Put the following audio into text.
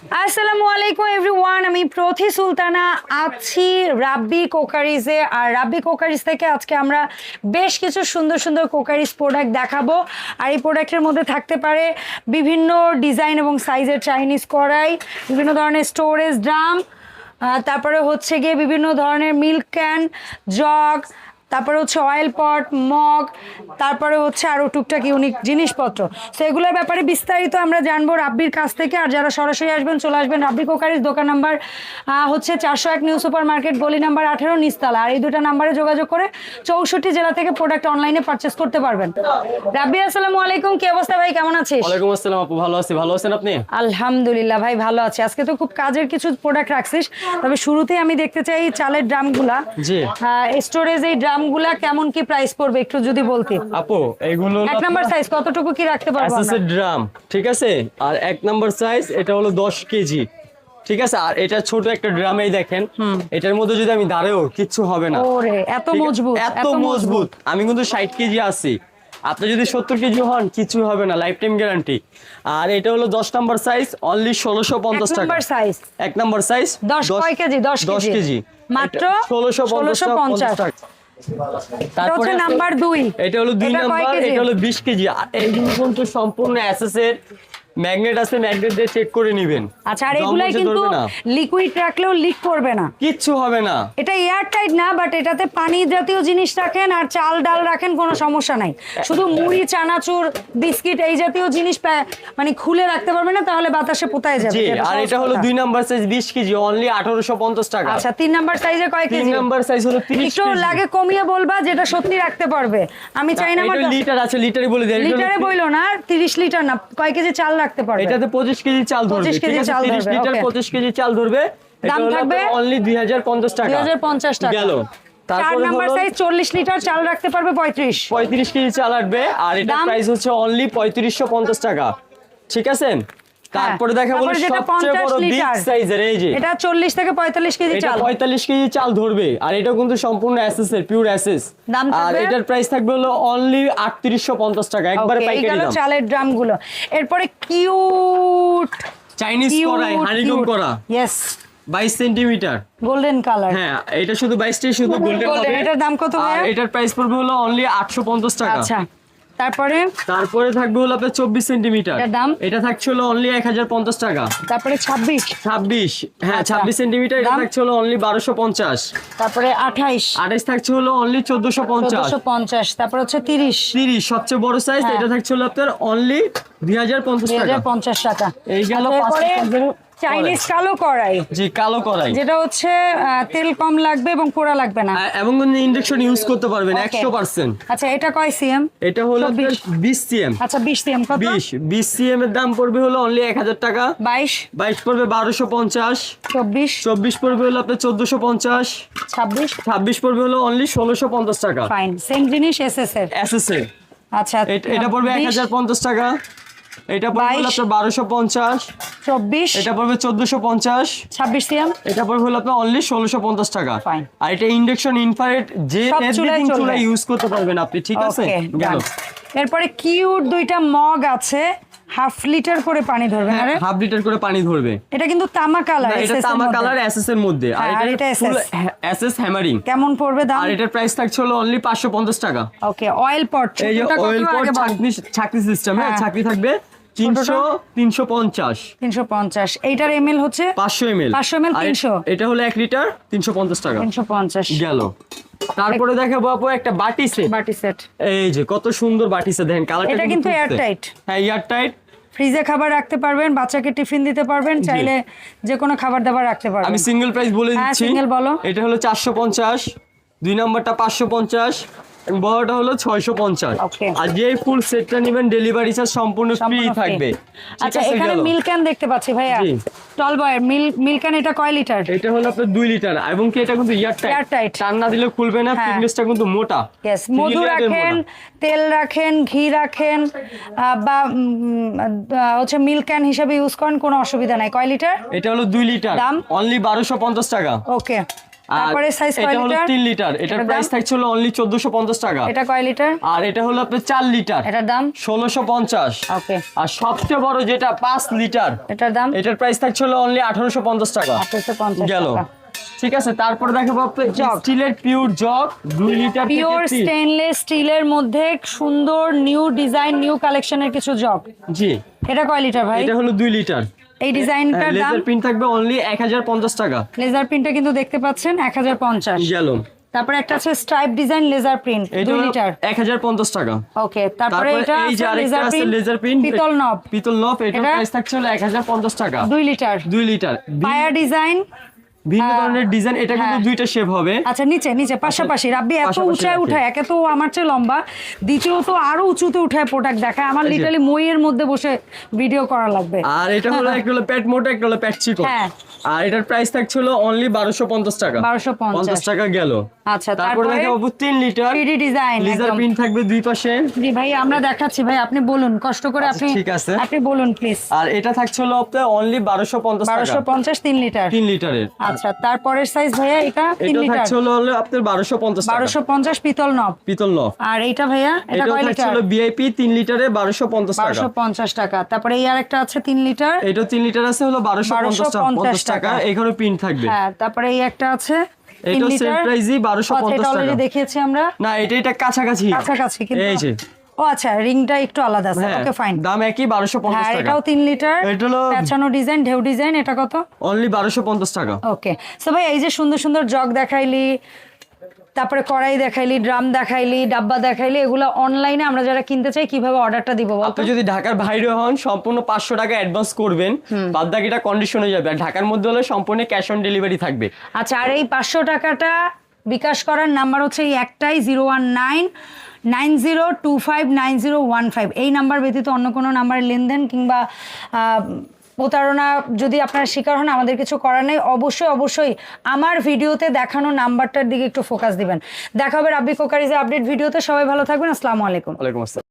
আসসালামু আলাইকুম এভরিওয়ান আমি প্রথি সুলতানা, আছি রাব্বি কোকারিজে। আর রাব্বি কোকারিজ থেকে আজকে আমরা বেশ কিছু সুন্দর সুন্দর কোকারিজ প্রোডাক্ট দেখাবো। আর এই প্রোডাক্টের মধ্যে থাকতে পারে বিভিন্ন ডিজাইন এবং সাইজের চাইনিজ কড়াই, বিভিন্ন ধরনের স্টোরেজ ড্রাম তারপরে হচ্ছে গিয়ে বিভিন্ন ধরনের মিল্ক ক্যান জগ তারপরে হচ্ছে অয়েল পট মগ তারপরে হচ্ছে আরও টুকটাক ইউনিক জিনিসপত্র। তো এগুলোর ব্যাপারে বিস্তারিত আমরা জানব রাব্বির কাছ থেকে। আর যারা সরাসরি আসবেন চলে আসবেন রাব্বি কোকারিস দোকান নাম্বার হচ্ছে চারশো এক নিউ সুপার মার্কেট গলি নাম্বার আঠেরো নিস্তালা আর এই দুটো নাম্বারে যোগাযোগ করে চৌষট্টি জেলা থেকে প্রোডাক্ট অনলাইনে পারচেস করতে পারবেন। রাব্বি আসসালামু আলাইকুম। কি অবস্থা ভাই? কেমন আছিস? ওয়ালাইকুম আসসালাম আপু। ভালো আছি। ভালো আছেন আপনি? আলহামদুলিল্লাহ ভাই ভালো আছি। আজকে তো খুব কাজের কিছু প্রোডাক্ট রাখছিস। তবে শুরুতেই আমি দেখতে চাই চালের ড্রামগুলা। জি। স্টোরেজ এই ড্রামগুলা কেমন কি প্রাইস পড়বে একটু যদি বলতে? আপু এগুলো এক নাম্বার সাইজ কতটুকু কি রাখতে পারব আমরা? এসএস ড্রাম ঠিক আছে? আর এক নাম্বার সাইজ এটা হলো দশ কেজি ঠিক আছে? আর এটা ছোট একটা ড্রামেই দেখেন এটার মধ্যে যদি আমি দাঁড়াও কিচ্ছু হবে না। ওরে এত মজবুত এত মজবুত। আমি কিন্তু ষাট কেজি আছি। আপনি যদি সত্তর কেজি হন কিছু হবে না লাইফ টাইম গ্যারান্টি আর এটা হলো দশ নাম্বার সাইজ অনলি ষোলোশো এক পঞ্চাশ টাকা। নাম্বার সাইজ এক নাম্বার সাইজ দশ কয় কেজি? দশ কেজি? মাত্র ষোলোশো পঞ্চাশ। টাকা। হচ্ছে নাম্বার দুই। এটা হলো দুই এটা নাম্বার এটা হলো বিশ কেজি। আর এই কিন্তু সম্পূর্ণ এসএস এর। ম্যাগনেট আছে ম্যাগনেট দিয়ে চেক করে নেবেন। আচ্ছা আর এগুলাই কিন্তু লিকুইড রাখলেও লিক করবে না। কিচ্ছু হবে না। এটা এয়ার টাইট না বাট এটাতে পানি জাতীয় জিনিস রাখেন আর চাল ডাল রাখেন কোনো সমস্যা নাই। শুধু মুড়ি চানাচুর বিস্কিট এই জাতীয় জিনিস মানে খুলে রাখতে পারবে না তাহলে বাতাসে পোতায় যাবে। আর এটা হলো। দুই নাম্বার সাইজ বিশ কেজি অনলি আঠারোশো পঞ্চাশ টাকা। আচ্ছা তিন নাম্বার সাইজে কয় তিন কেজি? নাম্বার সাইজ হলো তিরিশ একটু লাগে কমিয়ে বলবা যেটা সত্যি রাখতে পারবে। আমি চাই না আমার লিটার আছে লিটারে বলে দেয় লিটারে বইলো না তিরিশ লিটার না কয় কেজি চাল রাখতে পারবে। এটাতে পঁচিশ কেজি চাল ধরবে 25 কেজি চাল ধরবে 30 লিটার okay. পঁচিশ কেজি চাল ধরবে। দাম থাকবে? অনলি দুই হাজার পঞ্চাশ টাকা। দুই হাজার পঞ্চাশ টাকা। গেল। চার নাম্বার সাইজ চল্লিশ লিটার চাল রাখতে পারবে পঁয়ত্রিশ। পঁয়ত্রিশ কেজি চাল আসবে আর এটা প্রাইস হচ্ছে অনলি পঁয়ত্রিশশো পঞ্চাশ টাকা। ঠিক আছে? তারপরে দেখা বলে সবচেয়ে বড় বিগ সাইজের এই যে। এটা চল্লিশ থেকে পঁয়তাল্লিশ কেজি এটা চাল। পঁয়তাল্লিশ কেজি চাল ধরবে আর এটা কিন্তু সম্পূর্ণ অ্যাসেস এর পিওর অ্যাসেস আর এটার প্রাইস থাকবে হলো অনলি আটত্রিশশো পঞ্চাশ টাকা একবারে পাইকারি দাম। চালের ড্রামগুলো এরপরে কিউট চাইনিজ করাই হানিকম করা ইয়েস বাইশ সেন্টিমিটার গোল্ডেন কালার হ্যাঁ এটা শুধু বাইশটাই শুধু গোল্ডেন Golden, এটার দাম কত এটার প্রাইস পড়বে হলো অনলি আটশো পঞ্চাশ টাকা। আচ্ছা। তারপরে? তারপরে থাকবে হলো আপনার চব্বিশ সেন্টিমিটার। দাম? এটা থাকছে হলো অনলি এক হাজার পঞ্চাশ টাকা। তারপরে ছাব্বিশ? ছাব্বিশ। হ্যাঁ আচ্ছা। ছাব্বিশ সেন্টিমিটার এটা থাকছে হলো অনলি বারোশো পঞ্চাশ। তারপরে আঠাইশ। আঠাইশ থাকছে হলো অনলি চোদ্দশো পঞ্চাশ। পঞ্চাশ। তারপর হচ্ছে তিরিশ। তিরিশ সবচেয়ে বড় সাইজ হ্যাঁ। এটা থাকছে হলো আপনার অনলি দুই হাজার পঞ্চাশ টাকা। হাজার পঞ্চাশ টাকা। এই গেল চাইনিজ কালো কড়াই। জি কালো কড়াই। যেটা হচ্ছে তেল কম লাগবে এবং পোড়া লাগবে না। এবং ইন্ডাকশন ইউজ করতে পারবেন Okay. একশো পার্সেন্ট আচ্ছা এটা কয় সিএম? এটা হলো চব্বিশ। বিশ। সিএম। আচ্ছা বিশ সিএম কত? বিশ। বিশ সিএম এর দাম পড়বে হলো অনলি এক হাজার টাকা। বাইশ। বাইশ পড়বে বারোশো পঞ্চাশ। চব্বিশ। চব্বিশ পড়বে হলো আপনার চোদ্দশো পঞ্চাশ। ছাব্বিশ। ছাব্বিশ পড়বে হলো অনলি ষোলোশো পঞ্চাশ টাকা। ফাইন সেম জিনিস এস এস এর। এসএসএ আচ্ছা এটা পড়বে এক বিশ, হাজার পঞ্চাশ টাকা। এটা পড়বে। আপনার বারোশো পঞ্চাশ। চব্বিশ। এটা পড়বে চোদ্দশো পঞ্চাশ। ছাব্বিশ সিএম এটা পড়বে হলো আপনার অনলি ষোলোশো পঞ্চাশ টাকা। Fine. আর এটা ইন্ডাকশন ইনফ্রারেড যে এভরিথিং চুলা ইউজ করতে পারবেন আপনি ঠিক আছে? এরপরে কিউট দুইটা মগ আছে। হাফ লিটার করে পানি ধরবে আরে হাফ লিটার করে পানি ধরবে। এটা কিন্তু তামা কালার হ্যাঁ, এটা তামা কালার এসএস এর মধ্যে। আর হ্যাঁ, এটা এসএস হ্যামারিং কেমন পড়বে দাম? আর এটার প্রাইস থাকছে হলো অনলি পাঁচশো পঞ্চাশ টাকা। ওকে অয়েল পট এই যে অয়েল পট ছাকনি ছাকনি সিস্টেম হ্যাঁ হ্যাঁ। ছাকনি থাকবে তিনশো তিনশো পঞ্চাশ। তিনশো পঞ্চাশ। এইটার এমএল হচ্ছে? পাঁচশো এম এল 500 ml 300 এটা হলো এক লিটার তিনশো পঞ্চাশ টাকা। তিনশো পঞ্চাশ। গেল। তারপরে দেখাবো আপু একটা বাটি সেট। বাটি সেট। এই যে কত সুন্দর বাটি সেট। দেখেন কালারটা এটা কিন্তু এয়ারটাইট হ্যাঁ এয়ার টাইট ফ্রিজে খাবার রাখতে পারবেন বাচ্চাকে টিফিন দিতে পারবেন চাইলে যে কোনো খাবার দাবার রাখতে পারবেন। আমি সিঙ্গেল প্রাইস বলে হ্যাঁ, দিচ্ছি। single বলো। এটা হলো চারশো পঞ্চাশ। দুই নাম্বারটা পাঁচশো পঞ্চাশ। বড়টা হলো ছয়শো পঞ্চাশ। Okay. আর যে ফুল সেটটা নেবেন ডেলিভারি চার্জ সম্পূর্ণ ফ্রি থাকবে। আচ্ছা এখানে গেল। মিল্ক ক্যান দেখতে পাচ্ছি ভাইয়া। টল বয়ের মিল মিল্ক এটা কয় লিটার এটা হলো আপনার দুই লিটার এবং কি এটা কিন্তু এয়ার টাইট Airtight। টান না দিলে খুলবে না হ্যাঁ। ফিটনেসটা কিন্তু মোটা। ইয়েস মধু রাখেন তেল রাখেন ঘি রাখেন বা হচ্ছে মিল্ক ক্যান হিসাবে ইউজ করেন কোনো অসুবিধা নাই। কয় লিটার এটা হলো দুই লিটার দাম? অনলি বারোশো পঞ্চাশ টাকা। ওকে তারপরে সাইজ কয় এটা হলো লিটার? তিন লিটার এটার প্রাইস থাকছিল অনলি চোদ্দশো পঞ্চাশ টাকা। এটা কয় লিটার আর এটা হলো আপনার চার লিটার এটার দাম? ষোলোশো পঞ্চাশ। ওকে। আর সবচেয়ে বড় যেটা পাঁচ লিটার এটার দাম? এটার প্রাইস থাকছিল অনলি আঠারোশো পঞ্চাশ টাকা। আঠারোশো পঞ্চাশ গেল। টাকা। ঠিক আছে তারপরে দেখাবো। স্টিলের পিওর জগ দুই লিটার পিওর স্টেনলেস স্টিলের মধ্যে সুন্দর নিউ ডিজাইন নিউ কালেকশনের কিছু জগ জি। এটা কয় লিটার ভাই? এটা হলো দুই লিটার এই ডিজাইনটার দাম? লেজার প্রিন্ট থাকবে অনলি এক হাজার পঞ্চাশ টাকা। লেজার প্রিন্টটা কিন্তু দেখতে পাচ্ছেন এক হাজার পঞ্চাশ। তারপরে একটা আছে স্ট্রাইপ ডিজাইন লেজার প্রিন্ট এটা দুই লিটার এক হাজার পঞ্চাশ টাকা। ওকে তারপরে এটা এই যে আরেকটা লেজার আছে প্রিন্ট লেজার প্রিন্ট পিতল নব। পিতল নব এটা? প্রাইস থাকছে হলো এক হাজার পঞ্চাশ টাকা। দুই লিটার দুই লিটার পায়া ডিজাইন ভিন্ন ধরনের ডিজাইন এটা কিন্তু হ্যাঁ। দুইটা শেপ হবে। আচ্ছা নিচে নিচে পাশাপাশি। রাব্বি এত উঁচায় উঠায় একে তো আমার চেয়ে লম্বা। দ্বিতীয়ত আরও উঁচুতে উঠায় প্রোডাক্ট দেখায়। আমার। লিটারালি মইয়ের মধ্যে বসে ভিডিও করা লাগবে। আর এটা হলো একটা হলো প্যাট মোটা একটা হলো প্যাট চিকন হ্যাঁ। আর এটার প্রাইস থাকছিল অনলি বারোশো পঞ্চাশ টাকা। 1250 পঞ্চাশ। টাকা গেল। আচ্ছা তারপরে দেখাবো তিন litre 3D design laser print থাকবে দুই পাশে। জি ভাই আমরা দেখাচ্ছি ভাই আপনি বলুন কষ্ট করে আচ্ছা, আপনি ঠিক আছে। আপনি বলুন প্লিজ আর এটা থাকছিল আপনার অনলি বারোশো পঞ্চাশ বারোশো টাকা পঞ্চাশ তিন লিটার তিন লিটারের আচ্ছা তারপরের সাইজ ভাইয়া এটা তিন এটা লিটার থাকছিল হলো আপনার বারোশো পঞ্চাশ টাকা। বারোশো পঞ্চাশ পিতল নব। পিতল নব। আর এইটা ভাইয়া এটা কয় লিটার থাকছিল বিআইপি তিন লিটারে বারোশো পঞ্চাশ টাকা। বারোশো পঞ্চাশ টাকা। তারপরে এই আর একটা আছে তিন লিটার এটা তিন লিটার আছে হলো বারোশো পঞ্চাশ টাকা। 1250 টাকা। এখানে প্রিন্ট থাকবে। হ্যাঁ তারপরে এই একটা আছে এটাও সেম প্রাইসই বারোশো আচ্ছা, এটা পঞ্চাশ অলরেডি টাকা। দেখিয়েছি আমরা। না এটা এটা কাছাকাছি। কাছাকাছি কিন্তু এই যে ও আচ্ছা রিংটা একটু আলাদা আছে। হ্যাঁ ওকে ফাইন দাম একই বারোশো পঞ্চাশ হ্যাঁ টাকা। এটাও তিন লিটার। এটা হলো- পেঁচানো ডিজাইন ঢেউ ডিজাইন এটা কত? অনলি বারোশো পঞ্চাশ টাকা। ওকে সো ভাই এই যে সুন্দর সুন্দর জগ দেখাইলি তারপরে কড়াই দেখাইলি ড্রাম দেখাইলি ডাব্বা দেখাইলি এগুলো অনলাইনে আমরা যারা কিনতে চাই কীভাবে অর্ডারটা দিব আপনি যদি ঢাকার বাইরে হন সম্পূর্ণ পাঁচশো টাকা অ্যাডভান্স করবেন। বাদ বাকিটা কন্ডিশন হয়ে যাবে। আর ঢাকার মধ্যে হলে সম্পূর্ণ ক্যাশ অন ডেলিভারি থাকবে। আচ্ছা আর এই পাঁচশো টাকাটা বিকাশ করার নাম্বার হচ্ছে এই একটাই zero one nine nine zero two five, nine zero one five. এই নাম্বার ব্যতীত অন্য কোনো নাম্বারের লেনদেন কিংবা প্রতারণা যদি আপনারা শিকার হন, আমাদের কিছু করার নেই। অবশ্যই অবশ্যই আমার ভিডিওতে দেখানো নাম্বারটার দিকে একটু ফোকাস দিবেন। দেখা হবে রাব্বি কোকারিজের আপডেট ভিডিওতে। সবাই ভালো থাকবেন। আসসালামু আলাইকুম। আলাইকুম আসসালাম।